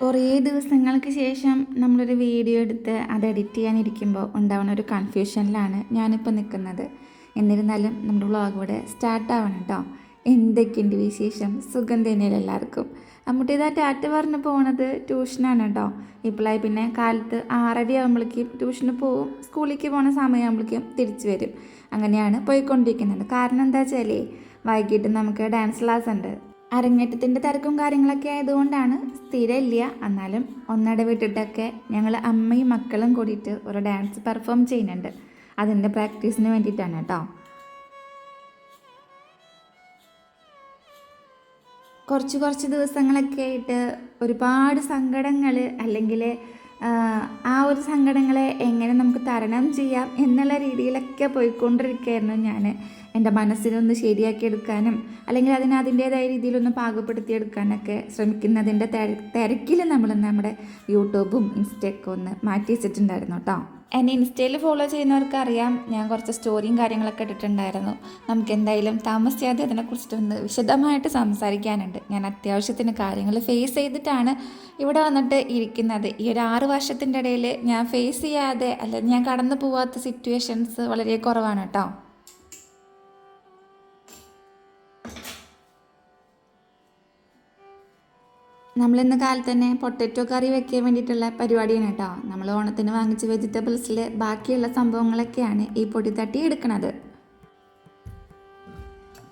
കുറേ ദിവസങ്ങൾക്ക് ശേഷം നമ്മളൊരു വീഡിയോ എടുത്ത് അത് എഡിറ്റ് ചെയ്യാനിരിക്കുമ്പോൾ ഉണ്ടാവുന്ന ഒരു കൺഫ്യൂഷനിലാണ് ഞാനിപ്പോൾ നിൽക്കുന്നത്. എന്നിരുന്നാലും നമ്മുടെ വ്ളോഗ് ഇവിടെ സ്റ്റാർട്ട് ആവണം കേട്ടോ. എന്തൊക്കെയുണ്ട് വിശേഷം? സുഖം തന്നെയല്ല എല്ലാവർക്കും? അമ്മൂട്ടിതാ ടാറ്റ പറഞ്ഞ് പോണത് ട്യൂഷനാണ് കേട്ടോ. ഇപ്പോഴായി പിന്നെ കാലത്ത് ആറര ആകുമ്പോഴേക്കും ട്യൂഷന് പോവും. സ്കൂളിലേക്ക് പോണ സമയമാകുമ്പോഴേക്കും തിരിച്ചു വരും. അങ്ങനെയാണ് പോയിക്കൊണ്ടിരിക്കുന്നത്. കാരണം എന്താ വെച്ചാലേ വൈകിട്ട് നമുക്ക് ഡാൻസ് ക്ലാസ് ഉണ്ട്. അരങ്ങേറ്റത്തിന്റെ തിരക്കും കാര്യങ്ങളൊക്കെ ആയതുകൊണ്ടാണ് സ്ഥിരമില്ല. എന്നാലും ഒന്നിടവിട്ടിട്ടൊക്കെ ഞങ്ങൾ അമ്മയും മക്കളും കൂടിയിട്ട് ഒരു ഡാൻസ് പെർഫോം ചെയ്യുന്നുണ്ട്. അതിന്റെ പ്രാക്ടീസിന് വേണ്ടിയിട്ടാണ് കേട്ടോ. കുറച്ച് കുറച്ച് ദിവസങ്ങളൊക്കെ ആയിട്ട് ഒരുപാട് സങ്കടങ്ങൾ അല്ലെങ്കിൽ ആ ഒരു സങ്കടങ്ങളെ എങ്ങനെ നമുക്ക് തരണം ചെയ്യാം എന്നുള്ള രീതിയിലൊക്കെ പോയിക്കൊണ്ടിരിക്കുകയായിരുന്നു ഞാൻ. എന്റെ മനസ്സിനൊന്ന് ശരിയാക്കിയെടുക്കാനും അല്ലെങ്കിൽ അതിനെ അതിന്റേതായ രീതിയിലൊന്ന് പാകപ്പെടുത്തിയെടുക്കാനൊക്കെ ശ്രമിക്കുന്നതിന്റെ തിരക്കിൽ നമ്മൾ നമ്മുടെ യൂട്യൂബും ഇൻസ്റ്റയൊക്കെ ഒന്ന് മാറ്റി വെച്ചിട്ടുണ്ടായിരുന്നു കേട്ടോ. എന്നെ ഇൻസ്റ്റയിൽ ഫോളോ ചെയ്യുന്നവർക്ക് അറിയാം ഞാൻ കുറച്ച് സ്റ്റോറിയും കാര്യങ്ങളൊക്കെ ഇട്ടിട്ടുണ്ടായിരുന്നു. നമുക്ക് എന്തായാലും താമസിയാതെ അതിനെക്കുറിച്ചിട്ടൊന്ന് വിശദമായിട്ട് സംസാരിക്കാനുണ്ട്. ഞാൻ അത്യാവശ്യത്തിന് കാര്യങ്ങൾ ഫേസ് ചെയ്തിട്ടാണ് ഇവിടെ വന്നിട്ട് ഇരിക്കുന്നത്. ഈ ഒരു ആറ് വർഷത്തിന്റെ ഇടയിൽ ഞാൻ ഫേസ് ചെയ്യാതെ അല്ലെങ്കിൽ ഞാൻ കടന്നു പോവാത്ത സിറ്റുവേഷൻസ് വളരെ കുറവാണ് കേട്ടോ. നമ്മളിന്ന് കാലത്ത് തന്നെ പൊട്ടറ്റോ കറി വെക്കാൻ വേണ്ടിയിട്ടുള്ള പരിപാടിയാണ് കേട്ടോ. നമ്മൾ ഓണത്തിന് വാങ്ങിച്ച വെജിറ്റബിൾസിൽ ബാക്കിയുള്ള സംഭവങ്ങളൊക്കെയാണ് ഈ പൊടി തട്ടി എടുക്കുന്നത്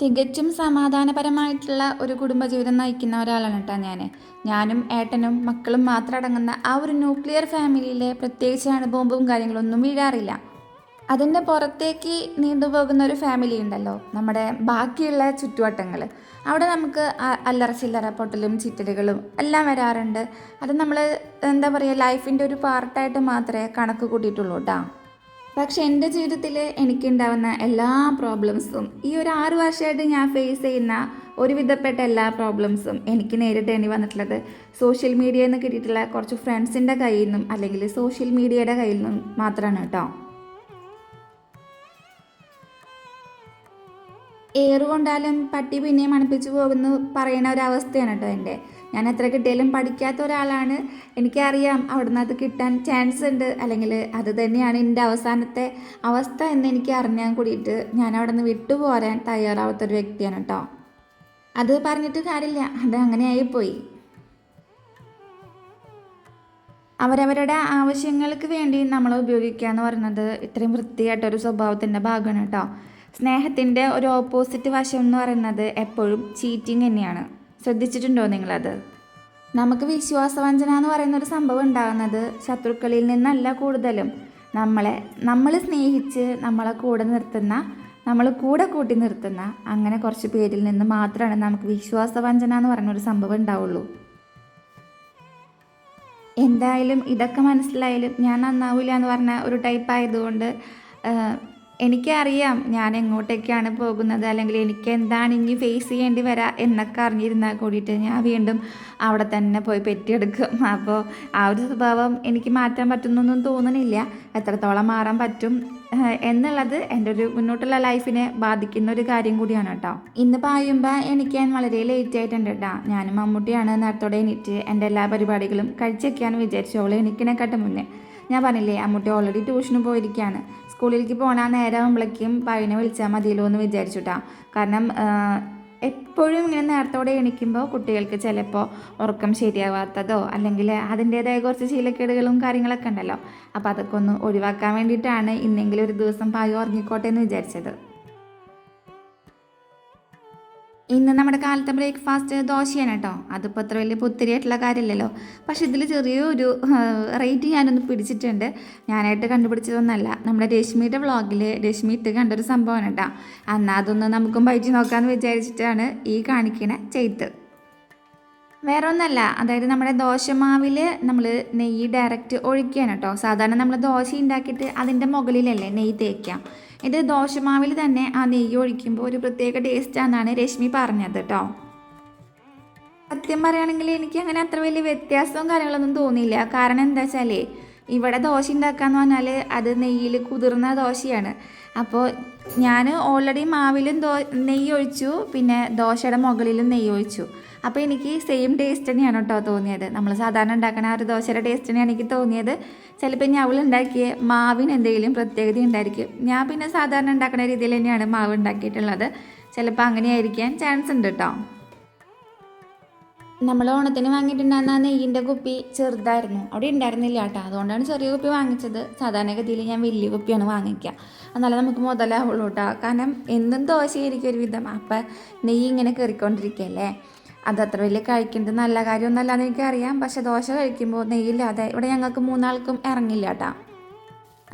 തികച്ചും സമാധാനപരമായിട്ടുള്ള ഒരു കുടുംബജീവിതം നയിക്കുന്ന ഒരാളാണ് കേട്ടോ ഞാൻ ഞാനും ഏട്ടനും മക്കളും മാത്രം അടങ്ങുന്ന ആ ഒരു ന്യൂക്ലിയർ ഫാമിലിയിലെ പ്രത്യേകിച്ച് അണുബോംബും കാര്യങ്ങളൊന്നും വീഴാറില്ല. അതിന്റെ പുറത്തേക്ക് നീണ്ടുപോകുന്ന ഒരു ഫാമിലി ഉണ്ടല്ലോ. നമ്മുടെ ബാക്കിയുള്ള ചുറ്റുവട്ടങ്ങൾ. അവിടെ നമുക്ക് അല്ലറ ചില്ലറ പൊട്ടലും ചിറ്റലുകളും എല്ലാം വരാറുണ്ട്. അത് നമ്മൾ എന്താ പറയുക ലൈഫിന്റെ ഒരു പാർട്ടായിട്ട് മാത്രമേ കണക്ക് കൂട്ടിയിട്ടുള്ളൂ കേട്ടോ പക്ഷെ എന്റെ ജീവിതത്തിൽ എനിക്കുണ്ടാവുന്ന എല്ലാ പ്രോബ്ലംസും ഈ ഒരു ആറ് വർഷമായിട്ട് ഞാൻ ഫേസ് ചെയ്യുന്ന ഒരുവിധപ്പെട്ട എല്ലാ പ്രോബ്ലംസും എനിക്ക് നേരിടേണ്ടി വന്നിട്ടുള്ളത് സോഷ്യൽ മീഡിയയിൽ നിന്ന് കിട്ടിയിട്ടുള്ള കുറച്ച് ഫ്രണ്ട്സിന്റെ കയ്യിൽ നിന്നും അല്ലെങ്കിൽ സോഷ്യൽ മീഡിയയുടെ കയ്യിൽ നിന്നും മാത്രമാണ് കേട്ടോ ഏറ് കൊണ്ടാലും പട്ടി പിന്നെയും മണപ്പിച്ച് പോകുന്നു പറയുന്ന ഒരവസ്ഥയാണ് കേട്ടോ എന്റെ. ഞാൻ എത്ര കിട്ടിയാലും പഠിക്കാത്ത ഒരാളാണ്. എനിക്കറിയാം അവിടുന്ന് അത് കിട്ടാൻ ചാൻസ് ഉണ്ട്. അല്ലെങ്കിൽ അത് തന്നെയാണ് എന്റെ അവസാനത്തെ അവസ്ഥ എന്ന് എനിക്ക് അറിഞ്ഞാൽ കൂടിയിട്ട് ഞാൻ അവിടെ നിന്ന് വിട്ടുപോരാൻ തയ്യാറാവാത്തൊരു വ്യക്തിയാണ് കേട്ടോ. അത് പറഞ്ഞിട്ട് കാര്യമില്ല. അത് അങ്ങനെ ആയിപ്പോയി അവരവരുടെ ആവശ്യങ്ങൾക്ക് വേണ്ടി നമ്മൾ ഉപയോഗിക്കുക എന്ന് പറയുന്നത് ഇത്രയും വൃത്തിയായിട്ടൊരു സ്വഭാവത്തിന്റെ ഭാഗമാണ് കേട്ടോ. സ്നേഹത്തിന്റെ ഒരു ഓപ്പോസിറ്റ് വശം എന്ന് പറയുന്നത് എപ്പോഴും ചീറ്റിംഗ് തന്നെയാണ്. ശ്രദ്ധിച്ചിട്ടുണ്ടോ നിങ്ങളത്? നമുക്ക് വിശ്വാസവഞ്ചന എന്ന് പറയുന്ന ഒരു സംഭവം ഉണ്ടാകുന്നത് ശത്രുക്കളിൽ നിന്നല്ല കൂടുതലും. നമ്മളെ നമ്മൾ സ്നേഹിച്ച് നമ്മളെ കൂടെ നിർത്തുന്ന നമ്മൾ കൂടെ കൂട്ടി നിർത്തുന്ന അങ്ങനെ കുറച്ച് പേരിൽ നിന്ന് മാത്രമാണ് നമുക്ക് വിശ്വാസവഞ്ചന എന്ന് ഒരു സംഭവം ഉണ്ടാവുള്ളൂ. എന്തായാലും ഇതൊക്കെ മനസ്സിലായാലും ഞാൻ നന്നാവില്ല എന്ന് പറഞ്ഞ ഒരു ടൈപ്പ് ആയതുകൊണ്ട് എനിക്കറിയാം ഞാൻ എങ്ങോട്ടേക്കാണ് പോകുന്നത് അല്ലെങ്കിൽ എനിക്ക് എന്താണ് ഇനി ഫേസ് ചെയ്യേണ്ടി വരാ എന്നൊക്കെ അറിഞ്ഞിരുന്നാൽ കൂടിയിട്ട് ഞാൻ വീണ്ടും അവിടെ തന്നെ പോയി പെറ്റിയെടുക്കും. അപ്പോൾ ആ ഒരു സ്വഭാവം എനിക്ക് മാറ്റാൻ പറ്റുന്നൊന്നും തോന്നുന്നില്ല എത്രത്തോളം മാറാൻ പറ്റും എന്നുള്ളത് എന്റെ ഒരു മുന്നോട്ടുള്ള ലൈഫിനെ ബാധിക്കുന്ന ഒരു കാര്യം കൂടിയാണ് കേട്ടോ. ഇന്ന് പറയുമ്പോൾ എനിക്ക് ഞാൻ വളരെ ലേറ്റ് ആയിട്ടുണ്ട് കേട്ടോ. ഞാനും മമ്മൂട്ടിയാണ്. നേരത്തോടെ എണീറ്റ് എന്റെ എല്ലാ പരിപാടികളും കഴിച്ചൊക്കെയാണ് വിചാരിച്ചോളൂ എനിക്കിനെക്കാട്ടും മുന്നേ ഞാൻ പറഞ്ഞില്ലേ അമ്മൂട്ടി ഓൾറെഡി ട്യൂഷന് പോയിരിക്കുകയാണ് സ്കൂളിലേക്ക് പോകണ നേരം ആകുമ്പോഴേക്കും പയ്യനെ വിളിച്ചാൽ മതിയല്ലോ എന്ന് വിചാരിച്ചുട്ടാ. കാരണം എപ്പോഴും ഇങ്ങനെ നേരത്തോടെ എണീക്കുമ്പോൾ കുട്ടികൾക്ക് ചിലപ്പോൾ ഉറക്കം ശരിയാവാത്തതോ അല്ലെങ്കിൽ അതിന്റേതായ കുറച്ച് ശീലക്കേടുകളും കാര്യങ്ങളൊക്കെ ഉണ്ടല്ലോ. അപ്പോൾ അതൊക്കെ ഒന്ന് ഒഴിവാക്കാൻ വേണ്ടിയിട്ടാണ് ഇന്നെങ്കിലും ഒരു ദിവസം പായ ഉറങ്ങിക്കോട്ടെ എന്ന് വിചാരിച്ചത്. ഇന്ന് നമ്മുടെ കാലത്തെ ബ്രേക്ക്ഫാസ്റ്റ് ദോശയാണ് കേട്ടോ. അതിപ്പോൾ അത്ര വലിയ പുത്തിരിയായിട്ടുള്ള കാര്യമില്ലല്ലോ. പക്ഷേ ഇതിൽ ചെറിയൊരു റേറ്റ് ഞാനൊന്ന് പിടിച്ചിട്ടുണ്ട്. ഞാനായിട്ട് കണ്ടുപിടിച്ചതൊന്നല്ല. നമ്മുടെ രശ്മിയുടെ വ്ളോഗിൽ രശ്മി ഇട്ട് കണ്ടൊരു സംഭവമാണ് കേട്ടോ. എന്നാൽ അതൊന്ന് നമുക്കും പയറ്റി നോക്കാമെന്ന് വിചാരിച്ചിട്ടാണ് ഈ കാണിക്കണ ചെയ്ത് വേറെ ഒന്നല്ല അതായത് നമ്മുടെ ദോശമാവിൽ നമ്മൾ നെയ്യ് ഡയറക്റ്റ് ഒഴിക്കുകയാണ് കേട്ടോ. സാധാരണ നമ്മൾ ദോശ ഉണ്ടാക്കിയിട്ട് അതിന്റെ മുകളിലല്ലേ നെയ്യ് തേക്കാം ഇത് ദോശമാവിൽ തന്നെ ആ നെയ്യ് ഒഴിക്കുമ്പോൾ ഒരു പ്രത്യേക ടേസ്റ്റാണെന്നാണ് രശ്മി പറഞ്ഞത് കേട്ടോ സത്യം പറയുകയാണെങ്കിൽ എനിക്ക് അങ്ങനെ അത്ര വലിയ വ്യത്യാസവും കാര്യങ്ങളൊന്നും തോന്നിയില്ല. കാരണം എന്താ വെച്ചാലേ ഇവിടെ ദോശ ഉണ്ടാക്കാന്ന് പറഞ്ഞാൽ അത് നെയ്യിൽ കുതിർന്ന ദോശയാണ്. അപ്പോൾ ഞാൻ ഓൾറെഡി മാവിലും ദോ നെയ്യ് ഒഴിച്ചു പിന്നെ ദോശയുടെ മുകളിലും നെയ്യ് ഒഴിച്ചു. അപ്പോൾ എനിക്ക് സെയിം ടേസ്റ്റ് തന്നെയാണ് കേട്ടോ തോന്നിയത്. നമ്മൾ സാധാരണ ഉണ്ടാക്കുന്ന ആ ഒരു ദോശയുടെ ടേസ്റ്റ് തന്നെയാണ് എനിക്ക് തോന്നിയത്. ചിലപ്പോൾ ഞാൻ അവൾ ഉണ്ടാക്കിയ മാവിന് എന്തെങ്കിലും പ്രത്യേകത ഉണ്ടായിരിക്കും. ഞാൻ പിന്നെ സാധാരണ ഉണ്ടാക്കുന്ന രീതിയിൽ തന്നെയാണ് മാവ് ഉണ്ടാക്കിയിട്ടുള്ളത്. ചിലപ്പോൾ അങ്ങനെ ആയിരിക്കാൻ ചാൻസ് ഉണ്ട് കേട്ടോ നമ്മൾ ഓണത്തിന് വാങ്ങിയിട്ടുണ്ടായിരുന്ന നെയ്യിന്റെ കുപ്പി ചെറുതായിരുന്നു. അവിടെ ഉണ്ടായിരുന്നില്ല കേട്ടോ അതുകൊണ്ടാണ് ചെറിയ കുപ്പി വാങ്ങിച്ചത്. സാധാരണഗതിയിൽ ഞാൻ വലിയ കുപ്പിയാണ് വാങ്ങിക്കുക എന്നാലേ നമുക്ക് മുതലാവുള്ളൂ കേട്ടോ കാരണം എന്തും ദോശയായിരിക്കും ഒരുവിധം. അപ്പം നെയ്യ് ഇങ്ങനെ കയറിക്കൊണ്ടിരിക്കുകയല്ലേ അത് അത്ര വലിയ കഴിക്കുന്നത് നല്ല കാര്യമൊന്നുമല്ല എന്ന് എനിക്കറിയാം. പക്ഷെ ദോശ കഴിക്കുമ്പോൾ നെയ്യില്ലാതെ ഇവിടെ ഞങ്ങൾക്ക് മൂന്നാൾക്കും ഇറങ്ങില്ല കേട്ടോ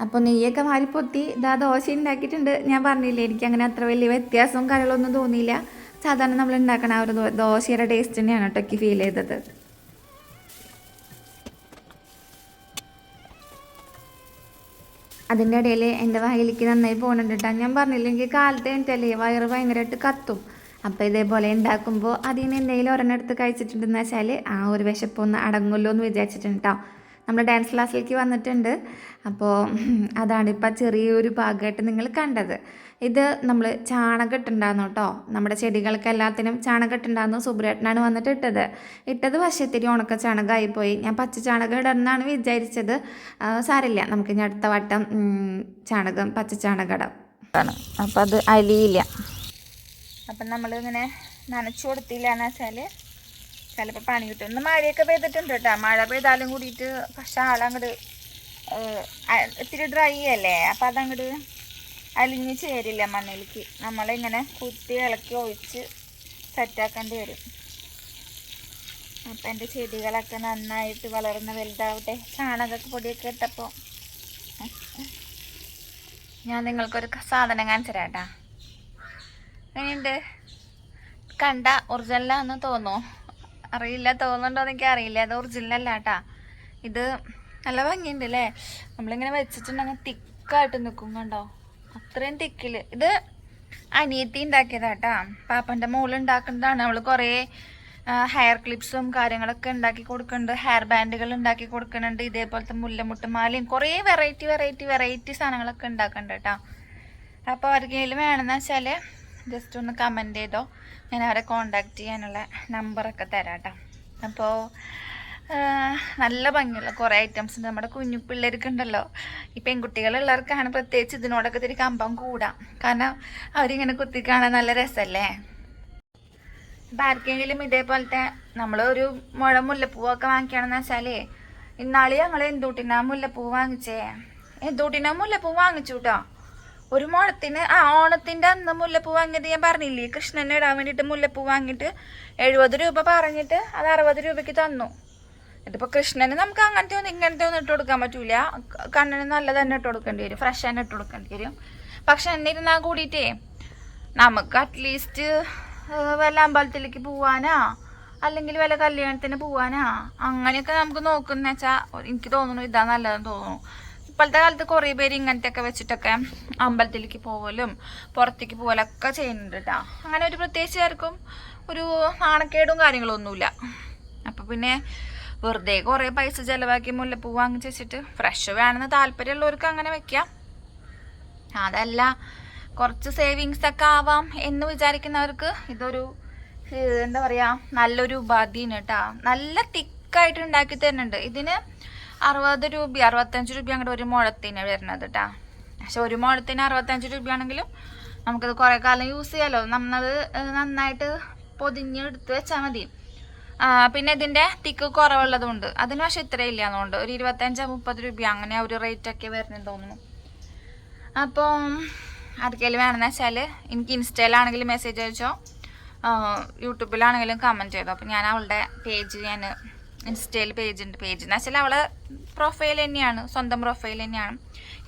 അപ്പോൾ നെയ്യൊക്കെ മാറി പൊത്തി ഇതാ ദോശ ഉണ്ടാക്കിയിട്ടുണ്ട് ഞാൻ പറഞ്ഞില്ലേ എനിക്ക് അങ്ങനെ അത്ര വലിയ വ്യത്യാസവും കാര്യങ്ങളൊന്നും തോന്നിയില്ല. സാധാരണ നമ്മൾ ഉണ്ടാക്കണ ആ ഒരു ദോശയുടെ ടേസ്റ്റ് തന്നെയാണ് കേട്ടോ ഫീൽ ചെയ്തത്. അതിന്റെ ഇടയിൽ എന്റെ വായിലേക്ക് നന്നായി പോകുന്നുണ്ട് കേട്ടോ ഞാൻ പറഞ്ഞില്ലെങ്കിൽ കാലത്ത് കഴിഞ്ഞിട്ടല്ലേ വയറ് ഭയങ്കരമായിട്ട് കത്തും. അപ്പോൾ ഇതേപോലെ ഉണ്ടാക്കുമ്പോൾ അതിന് എന്തെങ്കിലും ഒരെണ്ണെടുത്ത് കഴിച്ചിട്ടുണ്ടെന്ന് വെച്ചാൽ ആ ഒരു വിശപ്പൊന്ന് അടങ്ങുമല്ലോ എന്ന് വിചാരിച്ചിട്ടുണ്ട് കേട്ടോ നമ്മൾ ഡാൻസ് ക്ലാസ്സിലേക്ക് വന്നിട്ടുണ്ട്. അപ്പോൾ അതാണ് ഇപ്പം ചെറിയൊരു ഭാഗമായിട്ട് നിങ്ങൾ കണ്ടത്. ഇത് നമ്മൾ ചാണകം ഇട്ടുണ്ടായിരുന്നു കേട്ടോ നമ്മുടെ ചെടികൾക്ക് എല്ലാത്തിനും ചാണകം ഇട്ടുണ്ടായിരുന്നു സുബ്രേട്ടനാണ് വന്നിട്ട് ഇട്ടത്. ഇട്ടത് വശത്തിരി ഉണക്ക ചാണകമായിപ്പോയി ഞാൻ പച്ച ചാണകം ഇടണമെന്നാണ് വിചാരിച്ചത്. സാരില്ല നമുക്ക് ഇനി അടുത്ത വട്ടം ചാണകം പച്ച ചാണകം ഇടാം. ആണ് അപ്പം അത് അലിയില്ല. അപ്പം നമ്മളിങ്ങനെ നനച്ചു കൊടുത്തില്ല എന്ന് വെച്ചാൽ ചിലപ്പോൾ പണി കിട്ടും. ഇന്ന് മഴയൊക്കെ പെയ്തിട്ടുണ്ട് കേട്ടോ. മഴ പെയ്താലും കൂടിയിട്ട് പക്ഷെ ആളങ്ങോട്ട് ഇത്തിരി ഡ്രൈ അല്ലേ? അപ്പം അതങ്ങോട്ട് അലിഞ്ഞ് ചേരില്ല മണ്ണിലേക്ക്. നമ്മളിങ്ങനെ കുത്തി ഇളക്കി ഒഴിച്ച് സെറ്റാക്കേണ്ടി വരും. അപ്പം എന്റെ ചെടികളൊക്കെ നന്നായിട്ട് വളർന്ന് വലുതാവട്ടെ. ചാണകമൊക്കെ പൊടിയൊക്കെ ഇട്ടപ്പോൾ ഞാൻ നിങ്ങൾക്കൊരു സാധനം കാണിച്ചു തരാം കേട്ടാ. എങ്ങനെയുണ്ട് കണ്ട ഒറിജിനലാന്ന് തോന്നോ അറിയില്ല തോന്നുന്നുണ്ടോ എനിക്ക് അറിയില്ല. അത് ഒറിജിനലല്ല കേട്ടാ ഇത് നല്ല ഭംഗിയുണ്ട് അല്ലേ നമ്മളിങ്ങനെ വെച്ചിട്ടുണ്ടെങ്കിൽ തിക്കായിട്ട് നിൽക്കും കണ്ടോ? അത്രയും തിക്കിൽ. ഇത് അനിയത്തി ഉണ്ടാക്കിയതാട്ടാ പാപ്പന്റെ മോൾ ഉണ്ടാക്കുന്നതാണ്. അവൾ കുറേ ഹെയർ ക്ലിപ്സും കാര്യങ്ങളൊക്കെ ഉണ്ടാക്കി കൊടുക്കുന്നുണ്ട്. ഹെയർ ബാൻഡുകൾ ഉണ്ടാക്കി കൊടുക്കുന്നുണ്ട്. ഇതേപോലത്തെ മുല്ലമുട്ട് മാലയും കുറേ വെറൈറ്റി വെറൈറ്റി വെറൈറ്റി സാധനങ്ങളൊക്കെ ഉണ്ടാക്കുന്നുണ്ട് കേട്ടോ അപ്പോൾ ആർക്കെങ്കിലും വേണമെന്ന് വെച്ചാൽ ജസ്റ്റ് ഒന്ന് കമന്റ് ചെയ്തോ. ഞാൻ അവരെ കോണ്ടാക്ട് ചെയ്യാനുള്ള നമ്പറൊക്കെ തരാം കേട്ടോ അപ്പോൾ നല്ല ഭംഗിയുള്ള കുറേ ഐറ്റംസ് ഉണ്ട്. നമ്മുടെ കുഞ്ഞു പിള്ളേർക്ക് ഉണ്ടല്ലോ ഈ പെൺകുട്ടികളുള്ളവർക്കാണ് പ്രത്യേകിച്ച് ഇതിനോടൊക്കെ ഇത്തിരി കമ്പം കൂടാം. കാരണം അവരിങ്ങനെ കുത്തി കാണാൻ നല്ല രസമല്ലേ ഇപ്പം ആർക്കെങ്കിലും ഇതേപോലത്തെ നമ്മളൊരു മുഴ മുല്ലപ്പൂവൊക്കെ വാങ്ങിക്കുകയാണെന്ന് വെച്ചാലേ ഇന്നാളി ഞങ്ങൾ എന്തൂട്ടിനാ മുല്ലപ്പൂ വാങ്ങിച്ചേ? എന്തൂട്ടിനാ മുല്ലപ്പൂ വാങ്ങിച്ചു കേട്ടോ ഒരു മുഴത്തിന് ആ ഓണത്തിന്റെ അന്ന് മുല്ലപ്പൂ വാങ്ങിയത് ഞാൻ പറഞ്ഞില്ലേ? കൃഷ്ണനെ ഇടാൻ വേണ്ടിയിട്ട് മുല്ലപ്പൂ വാങ്ങിയിട്ട് എഴുപത് രൂപ പറഞ്ഞിട്ട് അത് അറുപത് രൂപയ്ക്ക് തന്നു. ഇതിപ്പോൾ കൃഷ്ണന് നമുക്ക് അങ്ങനത്തെ ഒന്നും ഇങ്ങനത്തെ ഒന്നും ഇട്ട് കൊടുക്കാൻ പറ്റൂല. കണ്ണന് നല്ലത് തന്നെ ഇട്ട് കൊടുക്കേണ്ടി വരും ഫ്രഷ് തന്നെ ഇട്ട് കൊടുക്കേണ്ടി വരും. പക്ഷെ എന്നിരുന്നാൽ കൂടിയിട്ടേ നമുക്ക് അറ്റ്ലീസ്റ്റ് വല്ല അമ്പലത്തിലേക്ക് പോവാനാ? അല്ലെങ്കിൽ വല്ല കല്യാണത്തിന് പോവാനാ? അങ്ങനെയൊക്കെ നമുക്ക് നോക്കുന്ന വെച്ചാൽ എനിക്ക് തോന്നുന്നു ഇതാ നല്ലതെന്ന് തോന്നുന്നു. ഇപ്പോഴത്തെ കാലത്ത് കുറേ പേര് ഇങ്ങനത്തെ ഒക്കെ വെച്ചിട്ടൊക്കെ അമ്പലത്തിലേക്ക് പോകലും പുറത്തേക്ക് പോകലൊക്കെ ചെയ്യുന്നുണ്ട് കേട്ടോ അങ്ങനെ ഒരു പ്രത്യേകിച്ച് ആർക്കും ഒരു നാണക്കേടും കാര്യങ്ങളൊന്നുമില്ല. അപ്പം പിന്നെ വെറുതെ കുറേ പൈസ ചിലവാക്കി മുല്ലപ്പൂ വാങ്ങിച്ച് വെച്ചിട്ട് ഫ്രഷ് വേണമെന്ന് താല്പര്യമുള്ളവർക്ക് അങ്ങനെ വെക്കാം. അതല്ല കുറച്ച് സേവിങ്സ് ഒക്കെ ആവാം എന്ന് വിചാരിക്കുന്നവർക്ക് ഇതൊരു എന്താ പറയാ നല്ലൊരു ഉപാധിയാണ് കേട്ടാ നല്ല തിക്കായിട്ട് ഉണ്ടാക്കി തരുന്നുണ്ട്. ഇതിന് അറുപത് രൂപ അറുപത്തഞ്ച് രൂപ അങ്ങോട്ട് ഒരു മുഴത്തിന് വരുന്നത് കേട്ടാ പക്ഷെ ഒരു മുഴത്തിന് അറുപത്തഞ്ച് രൂപയാണെങ്കിലും നമുക്കത് കുറേ കാലം യൂസ് ചെയ്യാമല്ലോ നമ്മളത് നന്നായിട്ട് പൊതിഞ്ഞ് എടുത്ത് വെച്ചാൽ മതി പിന്നെ ഇതിന്റെ തിക്ക് കുറവുള്ളതുകൊണ്ട് അതിന് പക്ഷെ ഇത്രയില്ല എന്നുകൊണ്ട് ഒരു ഇരുപത്തഞ്ച് മുപ്പത് രൂപ അങ്ങനെ ഒരു റേറ്റ് ഒക്കെ വരുന്നെന്ന് തോന്നുന്നു. അപ്പോൾ ആർക്കെങ്കിലും വേണമെന്ന് വെച്ചാൽ എനിക്ക് ഇൻസ്റ്റയിലാണെങ്കിലും മെസ്സേജ് അയച്ചോ. യൂട്യൂബിലാണെങ്കിലും കമന്റ് ചെയ്തോ. അപ്പോൾ ഞാൻ അവളുടെ പേജ് ഞാൻ ഇൻസ്റ്റയിൽ പേജ് ഉണ്ട്. പേജ് എന്ന് വെച്ചാൽ അവളെ പ്രൊഫൈൽ തന്നെയാണ്. സ്വന്തം പ്രൊഫൈൽ തന്നെയാണ്.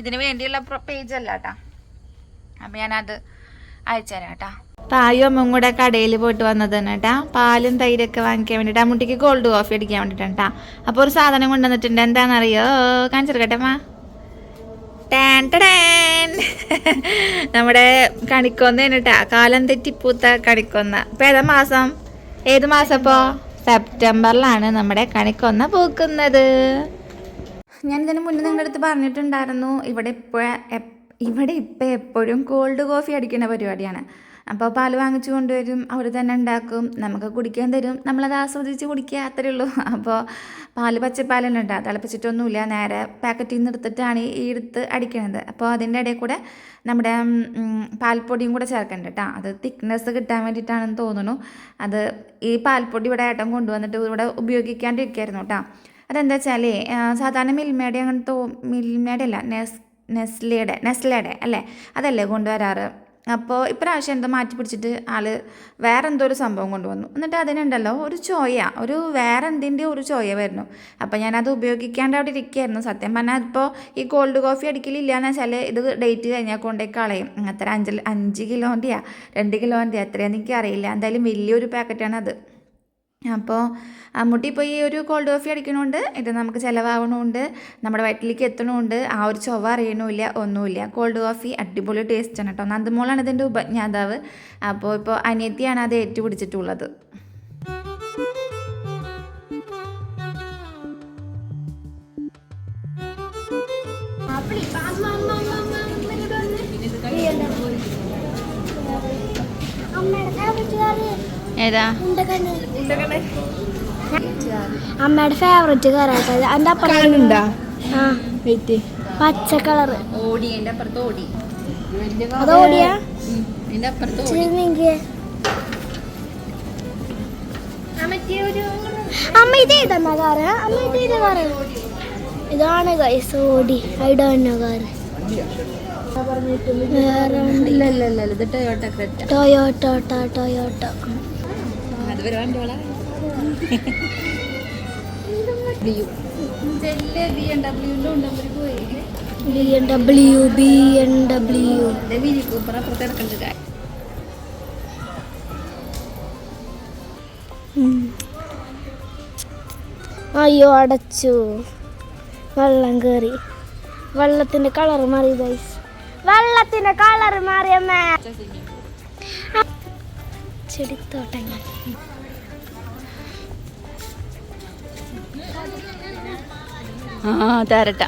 ഇതിന് വേണ്ടിയുള്ള പേജ് അല്ല കേട്ടാ അപ്പം ഞാനത് അയച്ചുതരാം കേട്ടാ പായും അമ്മയും കൂടെ കടയിൽ പോയിട്ട് വന്നതാണ് കേട്ടാ പാലും തൈരൊക്കെ വാങ്ങിക്കാൻ വേണ്ടിയിട്ട് അമ്മൂട്ടിക്ക് കോൾഡ് കോഫി അടിക്കാൻ വേണ്ടിയിട്ടാണ് കേട്ടാ അപ്പോൾ ഒരു സാധനം കൊണ്ടുവന്നിട്ടുണ്ട്. എന്താണെന്നറിയോ കാണിച്ചെടുക്കട്ടെ അമ്മ. ടാൻ ടടാൻ. നമ്മുടെ കണിക്കൊന്നേന് കേട്ടാ കാലം തെറ്റിപ്പൂത്ത കണിക്കൊന്ന. ഇപ്പൊ ഏതാ മാസം? ഏത് മാസം ഇപ്പോ? സെപ്റ്റംബറിലാണ് നമ്മുടെ കണിക്കൊന്ന പൂക്കുന്നത്. ഞാൻ ഇതിന് മുന്നേ നിങ്ങളുടെ അടുത്ത് പറഞ്ഞിട്ടുണ്ടായിരുന്നു ഇവിടെ ഇപ്പോഴ ഇവിടെ ഇപ്പം എപ്പോഴും കോൾഡ് കോഫി അടിക്കുന്ന പരിപാടിയാണ്. അപ്പോൾ പാൽ വാങ്ങിച്ചു കൊണ്ടുവരും അവർ തന്നെ ഉണ്ടാക്കും നമുക്ക് കുടിക്കാൻ തരും. നമ്മളത് ആസ്വദിച്ച് കുടിക്കുക അത്രയേ ഉള്ളൂ. അപ്പോൾ പാൽ പച്ചപ്പാലെല്ലാം ഉണ്ടാകും തിളപ്പിച്ചിട്ടൊന്നുമില്ല. നേരെ പാക്കറ്റിൽ നിന്ന് എടുത്തിട്ടാണ് ഈ എടുത്ത് അടിക്കണത്. അപ്പോൾ അതിന്റെ ഇടയിൽ കൂടെ നമ്മുടെ പാൽപ്പൊടിയും കൂടെ ചേർക്കണ്ട കേട്ടോ. അത് തിക്നെസ് കിട്ടാൻ വേണ്ടിയിട്ടാണെന്ന് തോന്നുന്നു. അത് ഈ പാൽപ്പൊടി ഇവിടെ ഏട്ടൻ കൊണ്ടുവന്നിട്ട് ഇവിടെ ഉപയോഗിക്കാണ്ടിരിക്കുകയായിരുന്നു കേട്ടോ. അതെന്താ വെച്ചാൽ സാധാരണ മിൽമയുടെ അങ്ങനത്തെ മിൽമയുടെ അല്ല നെസ് നെസ്ലയുടെ നെസ്ലയുടെ അല്ലേ? അതല്ലേ കൊണ്ടുവരാറ്? അപ്പോൾ ഇപ്രാവശ്യം എന്തോ മാറ്റി പിടിച്ചിട്ട് ആൾ വേറെ എന്തോ ഒരു സംഭവം കൊണ്ടുവന്നു. എന്നിട്ട് അതിനുണ്ടല്ലോ ഒരു ചോയ ഒരു വേറെ എന്തിന്റെ ഒരു ചോയ വരുന്നു. അപ്പോൾ ഞാനത് ഉപയോഗിക്കാണ്ട് അവിടെ ഇരിക്കുകയായിരുന്നു സത്യം പറഞ്ഞാൽ ഇപ്പോൾ ഈ കോൾഡ് കോഫി അടിക്കലില്ല എന്ന് വെച്ചാൽ ഇത് ഡേറ്റ് കഴിഞ്ഞാൽ കൊണ്ടേ കളയും. അത്ര അഞ്ച് അഞ്ച് കിലോന്റെയാ രണ്ട് കിലോന്റെയാ എത്രയാണെന്ന് എനിക്ക് അറിയില്ല എന്തായാലും വലിയൊരു പാക്കറ്റാണ് അത് അപ്പോൾ അമ്മൂട്ടി ഇപ്പോൾ ഈ ഒരു കോൾഡ് കോഫി അടിക്കണമുണ്ട് ഇത് നമുക്ക് ചിലവാകണമുണ്ട് നമ്മുടെ വയറ്റിലേക്ക് എത്തണമുണ്ട് ആ ഒരു ചൊവ്വ അറിയണമില്ല ഒന്നുമില്ല. കോൾഡ് കോഫി അടിപൊളി ടേസ്റ്റാണ് കേട്ടോ. നന്ദമോളാണ് ഇതിന്റെ ഉപജ്ഞാതാവ് അപ്പോൾ ഇപ്പോൾ അനിയത്തിയാണ് അത് ഏറ്റുപിടിച്ചിട്ടുള്ളത്. ഏതാ? അമ്മയുടെ ഫേവറേറ്റ് കറാട്ടത് അതിന്റെ അപ്പുറം ആ. പച്ച കളറ് ഓടി എന്റെ അപ്പുറത്ത് ഓടി. അത് ഓടിയാ? എന്റെ അപ്പുറത്ത്. അമ്മ ഇത് ഏതെന്നാ കാറ്? അമ്മ ഇത് ഏത് കാറ്? ഇതാണ് ഗൈസ് ഓടി. ഐഡാണ് കാറ്. വേറെ ഇല്ല ടൊയോട്ട ടൊയോട്ട അയ്യോ അടച്ചു. വെള്ളം കയറി വെള്ളത്തിന്റെ കളർ മാറി ഗൈസ് വെള്ളത്തിന്റെ കളർ മാറിയമ്മേ ചെടിത്തോട്ടങ്ങൾ. ആ തരട്ട.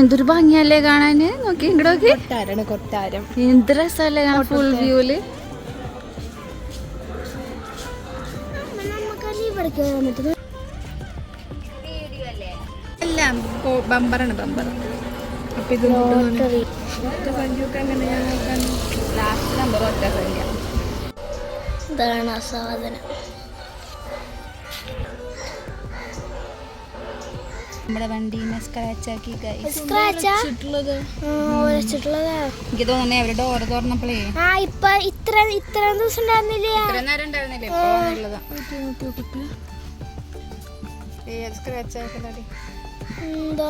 എന്തൊരു ഭംഗിയല്ലേ കാണാന്? നോക്കി ഇങ്ങോട്ട് നോക്കി. കൊട്ടാരാണ് കൊട്ടാരം. എന്ത് രസമല്ലേ ഫുൾ വ്യൂൽ എല്ലാം. ബമ്പറാണ് ബമ്പർ. അപ്പൊ ഇത് സഞ്ജുക്ക് അങ്ങനെ ലാസ്റ്റ് നമ്പർ ഒറ്റ സംഖ്യ. ഇതാണ് ആ സാധനം. നമ്മുടെ വണ്ടീനെ സ്ക്രാച്ച് ആക്കി എനിക്ക് തോന്നണേ അവരുടെ ഡോർ തുറന്നപ്പോഴേ ആ ഇപ്പൊ ഇത്ര ഇത്ര ദിവസം ഉണ്ടായിരുന്നില്ല? ഇത്ര നേരം ഉണ്ടായിരുന്നില്ലേ? ഇപ്പോൾ ഉള്ളതാ സ്ക്രാച്ച് ആക്കുന്നടി എന്താ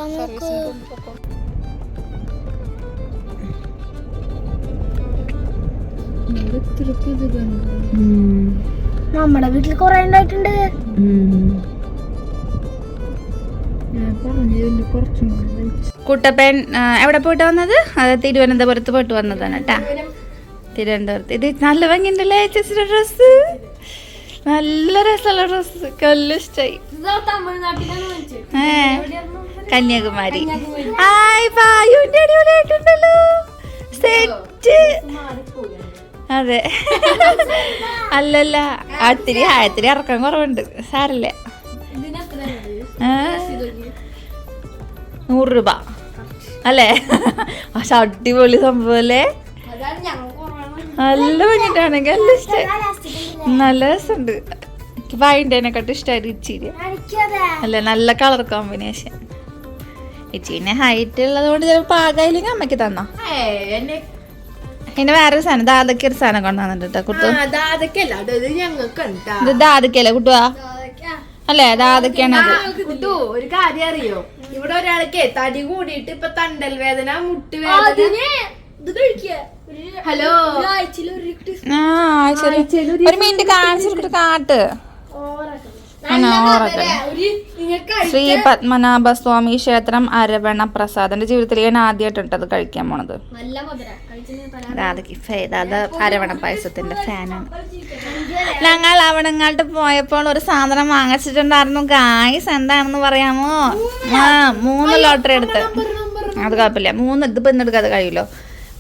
നമ്മുടെ വീട്ടിൽ കൊറേ ഉണ്ടായിട്ടുണ്ട്. കുട്ടപ്പൻ എവിടെ പോയിട്ട് വന്നത്? അത് തിരുവനന്തപുരത്ത് പോയിട്ട് വന്നതാണ് കേട്ടാ തിരുവനന്തപുരത്ത്. ഇത് നല്ല ഭംഗിയുണ്ടല്ലേ ചേച്ചിയുടെ ഡ്രസ്സ്? നല്ല രസമുള്ള ഡ്രസ്സ്. കൊല്ല ഇഷ്ടായി. ഏ കന്യാകുമാരി. ആയ് പായുവിന്റെ അതെ. അല്ലല്ല അത്തിരി ആയത്തിരി ഇറക്കം കുറവുണ്ട്. സാരല്ലേ. നൂറ് രൂപ. അല്ലേ? പക്ഷെ അടിപൊളി സംഭവം അല്ലേ? നല്ല ഭംഗിട്ടാണെങ്കിൽ നല്ല ഇഷ്ടം. നല്ല രസമുണ്ട്. എനിക്ക് ഇഷ്ടമായിട്ട് ഇച്ചിരി. അല്ല? നല്ല കളർ കോമ്പിനേഷൻ ഇച്ചിരി ഹൈറ്റ് ഉള്ളത് കൊണ്ട് ചിലപ്പോൾ പാകായില്ലെങ്കിൽ അമ്മയ്ക്ക് തന്നോ? പിന്നെ വേറൊരു സാധനം. ദാദക്ക് ഒരു സാധനം കൊണ്ടുവന്നിട്ട് കേട്ടോ. ഇത് ദാദക്കല്ലേ കുട്ടുവാ അല്ലേ ദാദക്കാണ് കുട്ടു ഒരു കാര്യം അറിയോ? ഇവിടെ ഒരാൾക്ക് തടി കൂടിയിട്ട് ഇപ്പൊ തണ്ടൽ വേദന മുട്ട് വേദന. ഹലോ? ഒരു മിനിറ്റ് കാണിച്ചിട്ട് കാട്ട്. ആണോ, ഓറൊക്കെ. ശ്രീ പത്മനാഭ സ്വാമി ക്ഷേത്രം അരവണ പ്രസാദ് എന്റെ ജീവിതത്തിൽ ഞാൻ ആദ്യമായിട്ടുണ്ട് അത് കഴിക്കാൻ പോണത് അരവണ പായസത്തിന്റെ ഫാനാണ് ഞങ്ങൾ അവിടങ്ങോട്ട് പോയപ്പോൾ ഒരു സാധനം വാങ്ങിച്ചിട്ടുണ്ടായിരുന്നു. ഗായ്സ് എന്താണെന്ന് പറയാമോ? ആ മൂന്ന് ലോട്ടറി എടുത്ത്. അത് കുഴപ്പമില്ല. മൂന്ന് ഇതിപ്പോൾ ഇന്ന് കഴിയുമല്ലോ.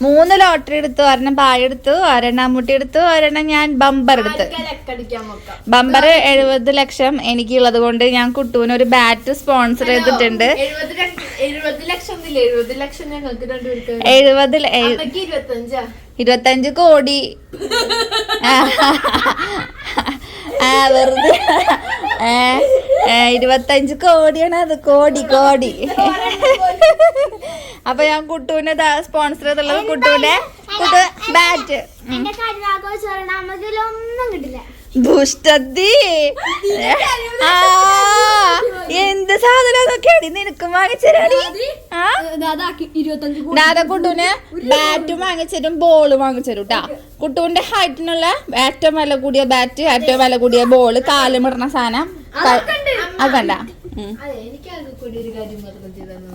മൂന്ന് ലോട്ടറി എടുത്തു ഒരെണ്ണം പായ എടുത്തു ഒരെണ്ണം അമ്മൂട്ടി എടുത്തു ഒരെണ്ണം ഞാൻ ബമ്പർ എടുത്ത്. ബമ്പർ എഴുപത് ലക്ഷം എനിക്കുള്ളത് കൊണ്ട് ഞാൻ കുട്ടുവിന് ഒരു ബാറ്റ് സ്പോൺസർ ചെയ്തിട്ടുണ്ട്. എഴുപത് ലക്ഷം എഴുപത് ലക്ഷം ഇല്ല? എഴുപത് ലക്ഷം ഞങ്ങൾക്ക് രണ്ടുപേർക്ക്. എഴുപത് ല- എഴു- അമ്മയ്ക്ക് ഇരുപത്തഞ്ചാ? ഇരുപത്തഞ്ച് കോടി. ആ വെറുതെ. ഇരുപത്തഞ്ച് കോടിയാണ് അത്. കോടി കോടി. അപ്പൊ ഞാൻ കുട്ടുവിന് സ്പോൺസർ ചെയ്തുള്ളത് കുട്ടുവിന്റെ കുട്ടു ബാറ്റ് ഒന്നും കിട്ടില്ല. ദുഷ്ടത്തി എന്ത് സാധനം അതൊക്കെയാണ് നിനക്കും വാങ്ങിച്ചരാടി. ദാദാ കുട്ടുവിന് ബാറ്റും വാങ്ങിച്ചരും ബോൾ വാങ്ങിച്ചരും കേട്ടാ കുട്ടുവിന്റെ ഹൈറ്റിനുള്ള ഏറ്റവും വില കൂടിയ ബാറ്റ് ഏറ്റവും വില കൂടിയ ബോൾ കാലുമിടണ സാധനം. അത് കണ്ട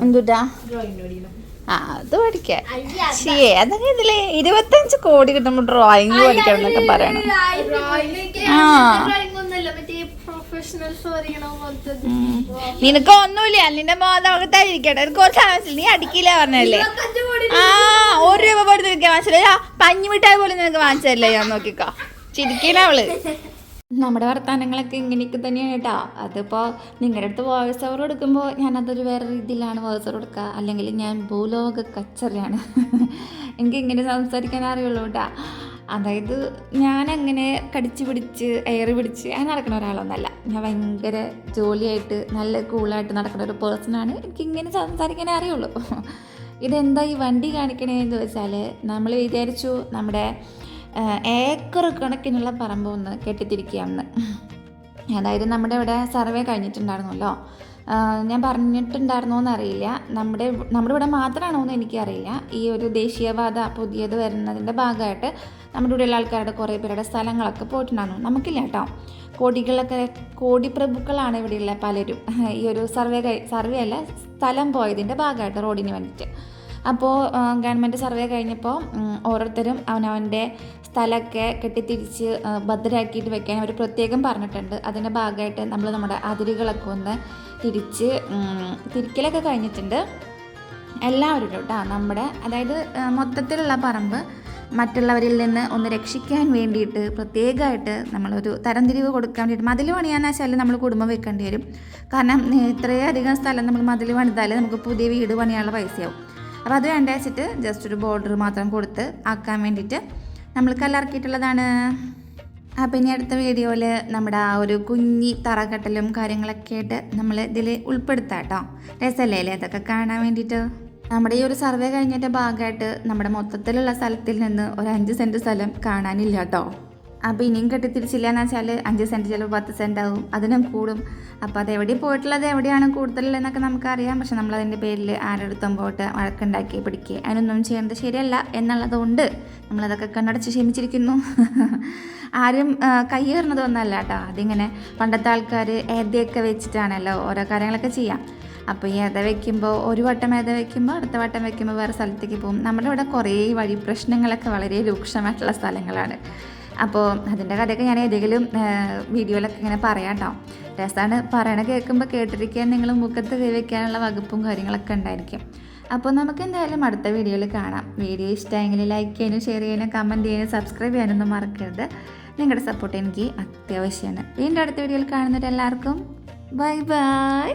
എന്തുട്ടാ? ആ അത് പഠിക്കാൻ ശേ അതൊക്കെ ഇതിൽ ഇരുപത്തഞ്ച് കോടി കിട്ടുമ്പോ ഡ്രോയിങ് പഠിക്കണം എന്നൊക്കെ പറയണം. ആ. നിനക്ക് ഒന്നുമില്ല നിന്റെ മോതാവകത്തായിരിക്കട്ടെ ഒരു കുറച്ച് ആവശ്യം നീ അടിക്കില്ല പറഞ്ഞല്ലേ ആ ഒരു രൂപ പോലും നിനക്ക് മനസ്സിലായി പഞ്ഞു മിഠായി പോലും നിനക്ക് വാങ്ങിച്ചല്ലേ ഞാൻ നോക്കിക്കോ. ചിരിക്കണ അവൾ. നമ്മുടെ വർത്തമാനങ്ങളൊക്കെ ഇങ്ങനെയൊക്കെ തന്നെയാണ് കേട്ടോ. അതിപ്പോൾ നിങ്ങളുടെ അടുത്ത് വോയിസ് ഓവർ കൊടുക്കുമ്പോൾ ഞാനതൊരു വേറെ രീതിയിലാണ് വോയിസ് ഓവർ കൊടുക്കുക അല്ലെങ്കിൽ ഞാൻ ഭൂലോക കച്ചറിയാണ്. എനിക്ക് ഇങ്ങനെ സംസാരിക്കാൻ അറിയുള്ളൂ കേട്ടോ. അതായത് ഞാൻ കടിച്ചു പിടിച്ച് എയറി പിടിച്ച് അങ്ങനെ നടക്കുന്ന ഒരാളൊന്നല്ല. ഞാൻ ഭയങ്കര ജോലിയായിട്ട് നല്ല കൂളായിട്ട് നടക്കുന്ന ഒരു പേഴ്സണാണ് എനിക്ക് ഇങ്ങനെ സംസാരിക്കാനേ അറിയുള്ളൂ. ഇതെന്താ ഈ വണ്ടി കാണിക്കണേന്ന് ചോദിച്ചാൽ നമ്മൾ വിചാരിച്ചു നമ്മുടെ ഏക്കർ കണക്കിനുള്ള പറമ്പ് ഒന്ന് കെട്ടിത്തിരിക്കുകയാണ് അതായത് നമ്മുടെ ഇവിടെ സർവേ കഴിഞ്ഞിട്ടുണ്ടായിരുന്നല്ലോ. ഞാൻ പറഞ്ഞിട്ടുണ്ടായിരുന്നോ എന്നറിയില്ല നമ്മുടെ നമ്മുടെ ഇവിടെ മാത്രമാണോ എന്ന് എനിക്കറിയില്ല. ഈ ഒരു ദേശീയപാത പുതിയത് വരുന്നതിന്റെ ഭാഗമായിട്ട് നമ്മുടെ ഇവിടെയുള്ള ആൾക്കാരുടെ കുറേ പേരുടെ സ്ഥലങ്ങളൊക്കെ പോയിട്ടുണ്ടായിരുന്നു. നമുക്കില്ല കേട്ടോ. കോടികളൊക്കെ കോടി പ്രഭുക്കളാണ് ഇവിടെയുള്ള പലരും. ഈ ഒരു സർവേ സർവേ അല്ല സ്ഥലം പോയതിന്റെ ഭാഗമായിട്ട് റോഡിന് വേണ്ടിയിട്ട്. അപ്പോൾ ഗവൺമെന്റ് സർവേ കഴിഞ്ഞപ്പോൾ ഓരോരുത്തരും അവനവന്റെ സ്ഥലമൊക്കെ കെട്ടിത്തിരിച്ച് ഭദ്രാക്കിയിട്ട് വെക്കാൻ അവർ പ്രത്യേകം പറഞ്ഞിട്ടുണ്ട്. അതിന്റെ ഭാഗമായിട്ട് നമ്മൾ നമ്മുടെ അതിരുകളൊക്കെ ഒന്ന് തിരിച്ച് തിരിക്കലൊക്കെ കഴിഞ്ഞിട്ടുണ്ട്. എല്ലാവരും കേട്ടോ നമ്മുടെ അതായത് മൊത്തത്തിലുള്ള പറമ്പ് മറ്റുള്ളവരിൽ നിന്ന് ഒന്ന് രക്ഷിക്കാൻ വേണ്ടിയിട്ട് പ്രത്യേകമായിട്ട് നമ്മളൊരു തരംതിരിവ് കൊടുക്കാൻ വേണ്ടിയിട്ട് മതിൽ വെച്ചാൽ നമ്മൾ കുടുംബം വെക്കേണ്ടി വരും. കാരണം ഇത്രയധികം സ്ഥലം നമ്മൾ മതിൽ പണിതാൽ നമുക്ക് പുതിയ വീട് പണിയാനുള്ള പൈസയാവും. അപ്പോൾ അത് വേണ്ട വെച്ചിട്ട് ജസ്റ്റ് ഒരു ബോർഡർ മാത്രം കൊടുത്ത് ആക്കാൻ വേണ്ടിയിട്ട് നമ്മൾ കലർക്കിയിട്ടുള്ളതാണ്. അപ്പം ഇനി അടുത്ത വീഡിയോയിൽ നമ്മുടെ ആ ഒരു കുഞ്ഞി തറകട്ടലും കാര്യങ്ങളൊക്കെ ആയിട്ട് നമ്മൾ ഇതിൽ ഉൾപ്പെടുത്താം കേട്ടോ. രസമല്ലേ അല്ലേ? അതൊക്കെ കാണാൻ വേണ്ടിയിട്ട്. നമ്മുടെ ഈ ഒരു സർവേ കഴിഞ്ഞിട്ട് ഭാഗമായിട്ട് നമ്മുടെ മൊത്തത്തിലുള്ള സ്ഥലത്തിൽ നിന്ന് ഒരു അഞ്ച് സെന്റ് സ്ഥലം കാണാനില്ല കേട്ടോ. അപ്പോൾ ഇനിയും കെട്ടിത്തിരിച്ചില്ല എന്ന് വെച്ചാൽ അഞ്ച് സെന്റ് ചിലപ്പോൾ പത്ത് സെന്റ് ആവും. അതിനും കൂടും. അപ്പോൾ അത് എവിടെ പോയിട്ടുള്ളത്? എവിടെയാണ് കൂടുതലുള്ളതെന്നൊക്കെ നമുക്കറിയാം. പക്ഷെ നമ്മൾ നമ്മളതിന്റെ പേരിൽ ആരെടുത്തും പോയിട്ട് വഴക്കുണ്ടാക്കി പിടിക്കുക. അതിനൊന്നും ചെയ്യേണ്ടത് ശരിയല്ല എന്നുള്ളതുകൊണ്ട് നമ്മളതൊക്കെ കണ്ണടച്ച് ക്ഷമിച്ചിരിക്കുന്നു. ആരും കയ്യേറുന്നതൊന്നല്ല കേട്ടോ. അതിങ്ങനെ പണ്ടത്തെ ആൾക്കാർ ഏതയൊക്കെ വെച്ചിട്ടാണല്ലോ ഓരോ കാര്യങ്ങളൊക്കെ ചെയ്യാം. അപ്പോൾ ഈ ഏത വയ്ക്കുമ്പോൾ ഒരു വട്ടം ഏത വയ്ക്കുമ്പോൾ അടുത്ത വട്ടം വയ്ക്കുമ്പോൾ വേറെ സ്ഥലത്തേക്ക് പോകും. നമ്മുടെ ഇവിടെ കുറേ വഴി പ്രശ്നങ്ങളൊക്കെ വളരെ രൂക്ഷമായിട്ടുള്ള സ്ഥലങ്ങളാണ്. അപ്പോൾ അതിന്റെ കഥയൊക്കെ ഞാൻ ഏതെങ്കിലും വീഡിയോയിലൊക്കെ ഇങ്ങനെ പറയാം കേട്ടോ രസമാണ് പറയണ കേൾക്കുമ്പോൾ കേട്ടിരിക്കാൻ നിങ്ങൾ മുഖത്ത് കൈവയ്ക്കാനുള്ള വകുപ്പും കാര്യങ്ങളൊക്കെ ഉണ്ടായിരിക്കും. അപ്പോൾ നമുക്ക് എന്തായാലും അടുത്ത വീഡിയോയിൽ കാണാം. വീഡിയോ ഇഷ്ടമായെങ്കിൽ ലൈക്ക് ചെയ്യാനും ഷെയർ ചെയ്യാനും കമന്റ് ചെയ്യാനും സബ്സ്ക്രൈബ് ചെയ്യാനൊന്നും മറക്കരുത്. നിങ്ങളുടെ സപ്പോർട്ട് എനിക്ക് അത്യാവശ്യമാണ്. വീണ്ടും അടുത്ത വീഡിയോയിൽ കാണുന്നവരെല്ലാവർക്കും ബൈ ബൈ